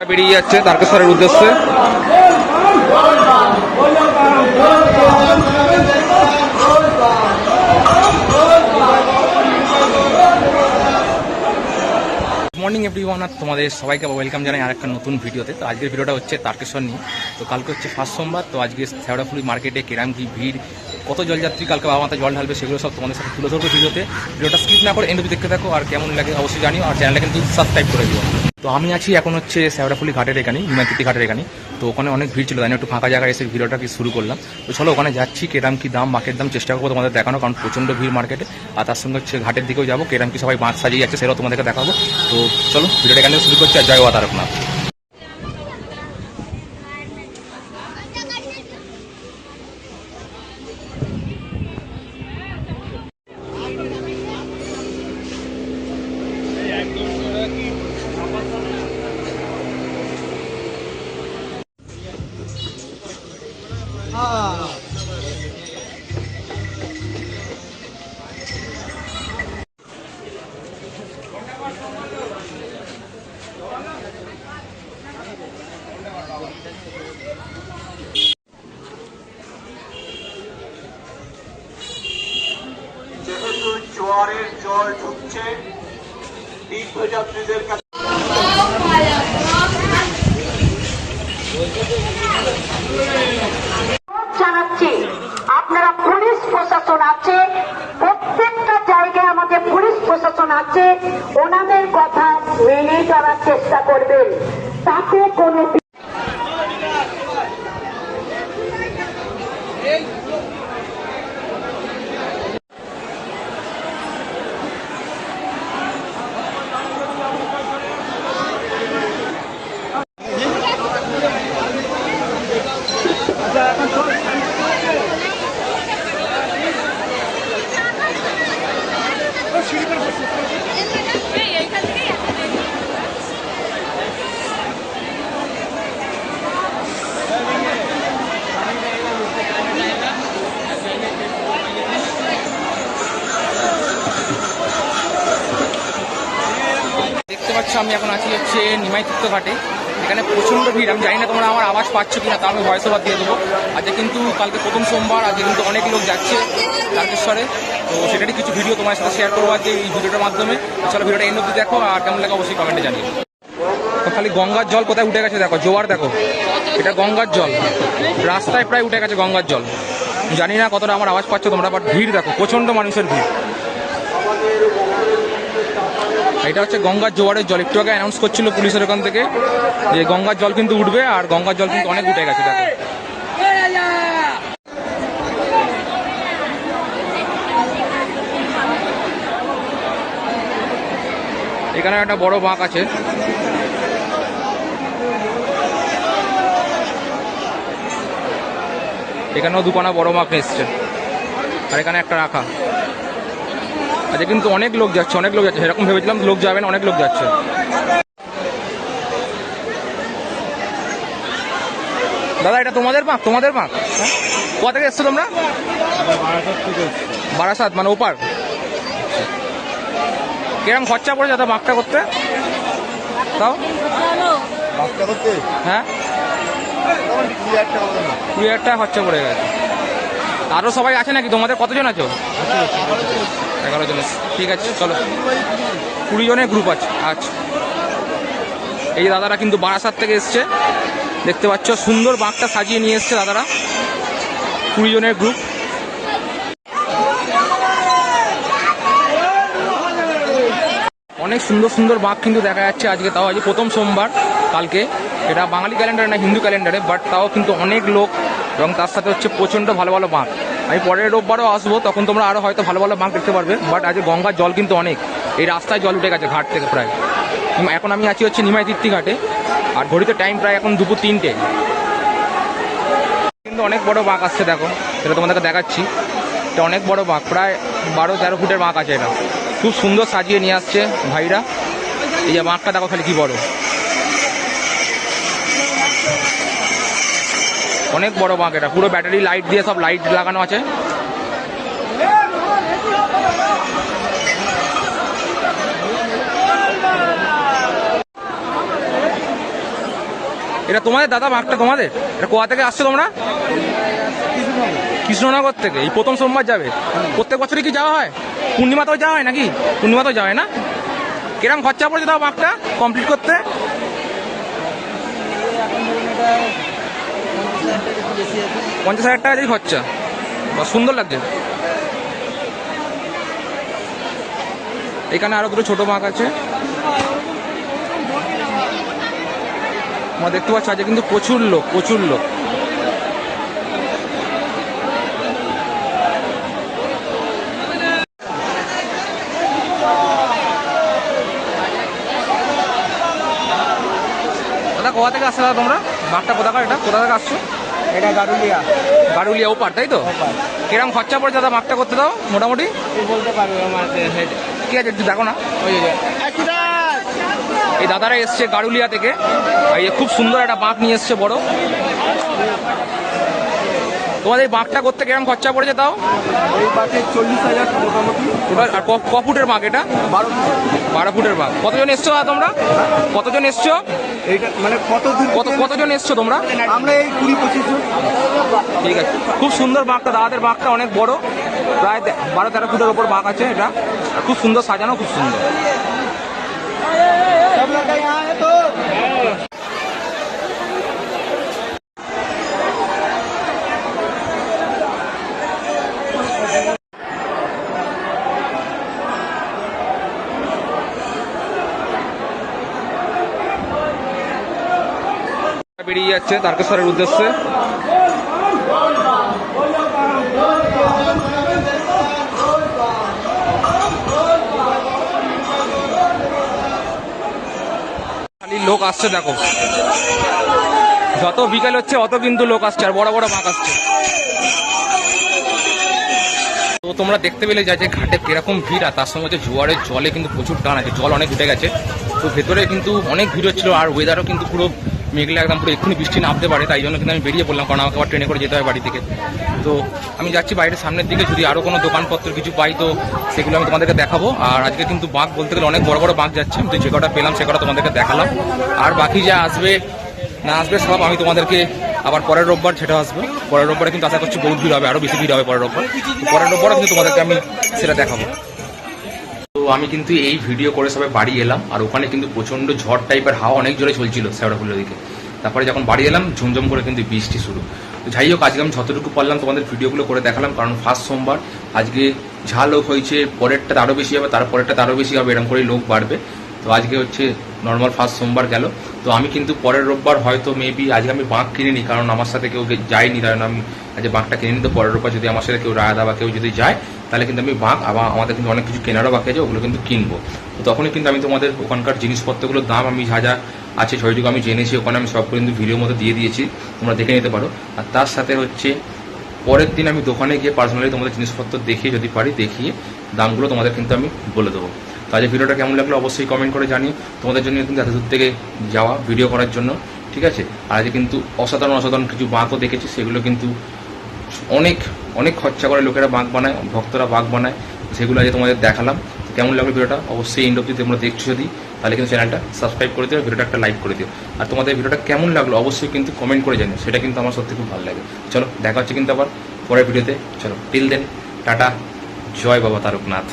বেরিয়ে যাচ্ছে তারকেশ্বরের উদ্দেশ্যে। মর্নিং এভরিওয়ান আর তোমাদের সবাইকে ওয়েলকাম জানাই আর একটা নতুন ভিডিওতে। তো আজকের ভিডিওটা হচ্ছে তারকেশ্বর নিয়ে। তো কালকে হচ্ছে ফার্স্ট সোমবার, তো আজকে শেওড়াফুলি মার্কেটে কেরাম কি ভিড়, কত জলযাত্রী, কালকে বাবা মাথা জল ঢালবে, সেগুলো সব তোমাদের সাথে তুলে ধরবো ভিডিওতে। ভিডিওটা স্কিপ না করে এন্ড দেখতে থাকো, আর কেমন লাগে অবশ্যই জানিও, আর চ্যানেলটা কিন্তু সাবস্ক্রাইব করে দিও। তো আমি আছি এখন হচ্ছে শেওড়াফুলি ঘাটের এখানে হিমাকৃতি ঘাটের এখানে তো ওখানে অনেক ভিড় ছিল, তাই একটু ফাঁকা জায়গায় এসে ভিডিওটা কি শুরু করলাম। তো চলো ওখানে যাচ্ছি, কেরাম কি দাম, মার্কেট দাম চেষ্টা করব তোমাদের দেখানো কারণ প্রচণ্ড ভিড় মার্কেটে। আর তার সঙ্গে হচ্ছে ঘাটের দিকেও যাব কেরাম কি সবাই বাঁধ সাজিয়ে যাচ্ছে, সেটাও তোমাদেরকে দেখাবো। তো চলো, ভিডিওটা এখানে শুরু করছি, আর জয় তারকনাথ। জোয়ারের জল ঢুকছে। তীর্থযাত্রীদের কাছে আপনারা পুলিশ প্রশাসন আছে, প্রত্যেকটা জায়গায় আমাদের পুলিশ প্রশাসন আছে। ওনাদের কথা মেনে চলার চেষ্টা করবেন। তাতে কোনো দেখতে পাচ্ছ আমি এখন আছি হচ্ছে নিমাই ঘাটে এখানে প্রচণ্ড ভিড়। আমি জানি না তোমরা আমার আওয়াজ পাচ্ছ কিনা তার আমি ভয়েস ওভার দিয়ে দেবো। আজকে কিন্তু কালকে প্রথম সোমবার, আজকে কিন্তু অনেক লোক যাচ্ছে তারকেশ্বরে। তো সেটারই কিছু ভিডিও তোমার সাথে শেয়ার করব আজকে এই ভিডিওটার মাধ্যমে। তো চলো ভিডিওটা এন্ড অব্দি দেখো, আর কেমন লাগে অবশ্যই কমেন্টে জানিয়ে তো খালি গঙ্গার জল কোথায় উঠে গেছে দেখো, জোয়ার দেখো। এটা গঙ্গার জল। রাস্তায় প্রায় উঠে গেছে গঙ্গার জল। জানি না কতটা আমার আওয়াজ পাচ্ছ তোমরা বাট ভিড় দেখো, প্রচণ্ড মানুষের ভিড়। এটা হচ্ছে গঙ্গার জোয়ারের জল। একটু আগে অ্যানাউন্স করছিল পুলিশের ওখান থেকে যে গঙ্গার জল কিন্তু উঠবে আর গঙ্গার জল কিন্তু অনেক উঠে গেছে এখানে একটা বড় বাঁক আছে। এখানেও দুখানা বড় মাছ এসছে। আর এখানে একটা রাখা। আচ্ছা কিন্তু অনেক লোক যাচ্ছে অনেক লোক যাচ্ছে। সেরকম ভেবেছিলাম লোক যাবে না অনেক লোক যাচ্ছে। দাদা এটা তোমাদের পাক তোমাদের পাক? কোথা থেকে এসছো তোমরা? বারাসাত মানে ওপার। কিরম খরচা পড়ে দাদা মাকটা করতে? তাও? হ্যাঁ। কুড়ি হাজার টাকা খরচা পড়ে গেছে। আরও সবাই আছে নাকি? তোমাদের কতজন আছো? এগারো জন ঠিক আছে, চলো। কুড়ি জনের গ্রুপ আছে। আচ্ছা। এই যে দাদারা কিন্তু বারাসাত থেকে এসছে। দেখতে পাচ্ছ, সুন্দর বাঁকটা সাজিয়ে নিয়ে এসছে দাদারা। কুড়ি জনের গ্রুপ অনেক সুন্দর সুন্দর বাঁক কিন্তু দেখা যাচ্ছে আজকে। তাও আজকে প্রথম সোমবার, কালকে। এটা বাঙালি ক্যালেন্ডারে না হিন্দু ক্যালেন্ডারে, বাট তাও কিন্তু অনেক লোক এবং তার সাথে হচ্ছে প্রচণ্ড ভালো ভালো বাঁক আমি পরের রোববারও আসব, তখন তোমরা আরও হয়তো ভালো ভালো বাঁক দেখতে পারবে। বাট আজকে গঙ্গার জল কিন্তু অনেক। এই রাস্তায় জল উঠে গেছে, ঘাট থেকে প্রায়। এখন আমি আছি হচ্ছে নিমাই তির্তি ঘাটে। আর ঘড়িতে টাইম প্রায় এখন দুপুর তিনটে। কিন্তু অনেক বড় বাঁক আসছে, দেখো। সেটা তোমাদেরকে দেখাচ্ছি। এটা অনেক বড় বাঁক প্রায় বারো তেরো ফুটের বাঁক আছে এটা। খুব সুন্দর সাজিয়ে নিয়ে আসছে ভাইরা। এই যে বাঁকটা দেখো খালি কি বড়। অনেক বড় বাঁক এটা। পুরো ব্যাটারি লাইট দিয়ে সব লাইট লাগানো আছে। এটা তোমাদের দাদা বাঘটা তোমাদের? এটা কোয়া থেকে আসছো তোমরা? কৃষ্ণনগর থেকে। এই প্রথম সোমবার যাবে। প্রত্যেক বছরই কি যাওয়া হয়? পূর্ণিমাতেও যাওয়া হয় নাকি? পূর্ণিমাতেও যাওয়া হয় না? কিরম খরচা পড়েছে তাও বাঘটা কমপ্লিট করতে? পঞ্চাশ হাজার টাকা যদি খরচা। সুন্দর লাগছে। এখানে আরও দুটো ছোট বাঘ আছে। দেখতে পাচ্ছি, আজকে কিন্তু প্রচুর লোক প্রচুর লোক। দাদা, কোথা থেকে আসছে দাদা তোমরা? বাঘটা কোথাকার এটা? কোথা থেকে আসছো? এটা গারুলিয়া গারুলিয়া ওপার তাই তো? কিরম খরচা পড়ে দাদা মাপটা করতে দাও মোটামুটি? বলতে পারবে ঠিক আছে একটু দেখো না। এই দাদারা এসছে গারুলিয়া থেকে। এই খুব সুন্দর একটা বাঁক নিয়ে এসছে বড়। তোমাদের এই বাঁকটা করতে কিরম খরচা পড়েছে তাও? এই চল্লিশ হাজার মোটামুটি। টোটাল আর ক- ক ফুটের বাঁক এটা? বারো বারো ফুটের বাঁক কতজন এসছো তোমরা? কতজন এসছো? এইটা মানে কত কত কতজন এসছো তোমরা? আমরা এই কুড়ি পঁচিশ জন। ঠিক আছে। খুব সুন্দর বাঁকটা দাদাদের বাঁকটা অনেক বড়। প্রায় বারো তেরো ফুটের ওপর বাঁক আছে এটা। খুব সুন্দর সাজানো খুব সুন্দর। বেরিয়ে যাচ্ছে তারকেশ্বরের উদ্দেশ্যে। লোক আসছে, দেখো। যত বিকেল হচ্ছে, অত কিন্তু লোক আসছে, আর বড় বড় মাছ আসছে। তো তোমরা দেখতে পেলে যা যে ঘাটে কীরকম ভিড়, আর তার সঙ্গে হচ্ছে জোয়ারের জলে কিন্তু প্রচুর টান আছে, জল অনেক উঠে গেছে। তো ভেতরে কিন্তু অনেক ভিড় হচ্ছিল, আর ওয়েদারও কিন্তু পুরো মেঘলা একদম পুরো এক্ষুনি বৃষ্টি নামতে পারে, তাই জন্য কিন্তু আমি বেরিয়ে পড়লাম, কারণ আমাকে আবার ট্রেনে করে যেতে হয় বাড়ি থেকে। তো আমি যাচ্ছি বাইরের সামনের দিকে, যদি আরও কোনো দোকানপত্র কিছু পাই, তো সেগুলো আমি তোমাদেরকে দেখাবো। আর আজকে কিন্তু বাঘ বলতে গেলে অনেক বড় বড় বাঘ যাচ্ছে, তো যে কটা পেলাম সে কটা তোমাদেরকে দেখালাম। আর বাকি যা আসবে, না আসবে সব আমি তোমাদেরকে আবার পরের রোববার সেটা আসবে। পরের রোববারে কিন্তু আশা করছি বহুত ভিড় হবে আরও বেশি ভিড় হবে পরের রোববার। পরের রোববারও কিন্তু তোমাদেরকে আমি সেটা দেখাবো। আমি কিন্তু এই ভিডিও করে সবাই বাড়ি এলাম, আর ওখানে কিন্তু প্রচণ্ড ঝড় টাইপের হাওয়া অনেক জোরে চলছিল শ্যাওড়াফুলের দিকে। তারপরে যখন বাড়ি এলাম, ঝুমঝম করে কিন্তু বৃষ্টি শুরু। তো যাই হোক, আজকে আমি যতটুকু পারলাম তোমাদের ভিডিওগুলো করে দেখালাম, কারণ ফার্স্ট সোমবার, আজকে ঝা লোক হয়েছে, পরেরটা আরও বেশি হবে তার পরেরটা আরও বেশি হবে, এরকম করেই লোক বাড়বে। তো আজকে হচ্ছে নর্মাল ফার্স্ট সোমবার গেল। তো আমি কিন্তু পরের রোববার হয়তো মেবি আজকে আমি বাঁক কিনিনি, কারণ আমার সাথে কেউ যায়নি, কারণ আমি আজকে বাঁকটা কিনে নিই তো পরের রোববার যদি আমার সাথে কেউ রায়দা বা কেউ যদি যায়, তাহলে কিন্তু আমি বাঁক, আবার আমাদের কিন্তু অনেক কিছু কেনারও বাকি আছে, ওগুলো কিন্তু কিনবো। তো তখনই কিন্তু আমি তোমাদের ওখানকার জিনিসপত্রগুলোর দাম, আমি যা যা আছে ছয়টুকু আমি জেনেছি, ওখানে আমি সব কিন্তু ভিডিওর মধ্যে দিয়ে দিয়েছি, তোমরা দেখে নিতে পারো। আর তার সাথে হচ্ছে পরের দিন আমি দোকানে গিয়ে পার্সোনালি তোমাদের জিনিসপত্র দেখিয়ে যদি পারি, দেখিয়ে দামগুলো তোমাদের কিন্তু আমি বলে দেবো। তো আজকে ভিডিওটা কেমন লাগল অবশ্যই কমেন্ট করে জানিও। তোমাদের জন্য কিন্তু এত দূর থেকে যাওয়া ভিডিও করার জন্য, ঠিক আছে? আর আজকে কিন্তু অসাধারণ অসাধারণ কিছু বাঁকও দেখেছি, সেগুলো কিন্তু অনেক অনেক খরচা করে লোকেরা বাঁক বানায়, ভক্তরা বাঁক বানায়, সেগুলো আজকে তোমাদের দেখালাম। কেমন লাগল ভিডিওটা? অবশ্যই এন্ড অব্দি তোমরা দেখছ যদি। তাহলে কিন্তু চ্যানেলটা সাবস্ক্রাইব করে দিও, ভিডিওটা একটা লাইক করে দিও। আর তোমাদের ভিডিওটা কেমন লাগল অবশ্যই কিন্তু কমেন্ট করে জানিও, সেটা কিন্তু আমার সত্যি খুব ভালো লাগে। চলো, দেখা হচ্ছে কিন্তু আবার পরের ভিডিওতে। চলো টিল দেন টাটা, জয় বাবা তারকনাথ।